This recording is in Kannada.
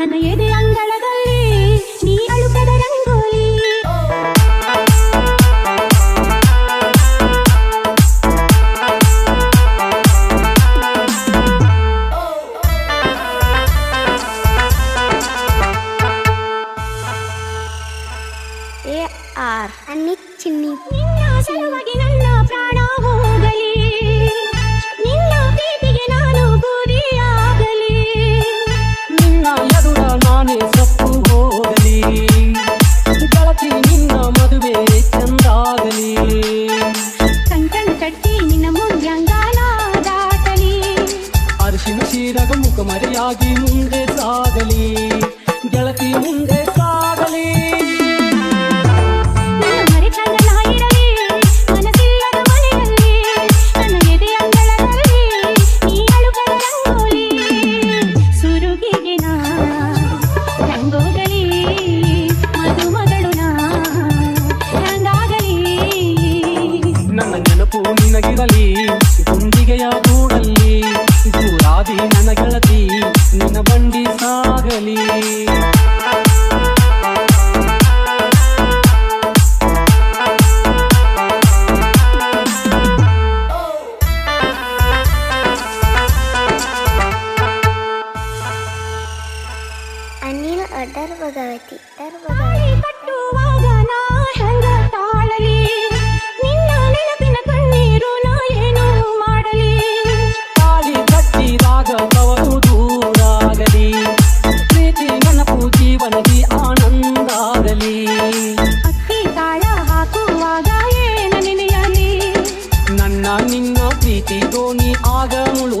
ನನ ಎದೆ ಅಂಗಳ his ನೆನಪು ನಿನಗಿರಲಿ. ಗುಂಡಿಗೆಯ ಕೂಡಲ್ಲಿ ದೂರಾದಿ ನನ್ನ ಗೆಳತಿ ನಿನ್ನ ಬಂಡಿ ಸಾಗಲಿ. ಅನಿಲ್ ಅಡರ್ ಭಗವತಿ ಅಡರ್ ಭಗವತಿ. ಕಟ್ಟುವಾಗ ನಾ ಹೆಂಗ ನಾನಿನ್ನ ಪ್ರೀತಿ ದೋಣಿ ಆಗ ಮುಳು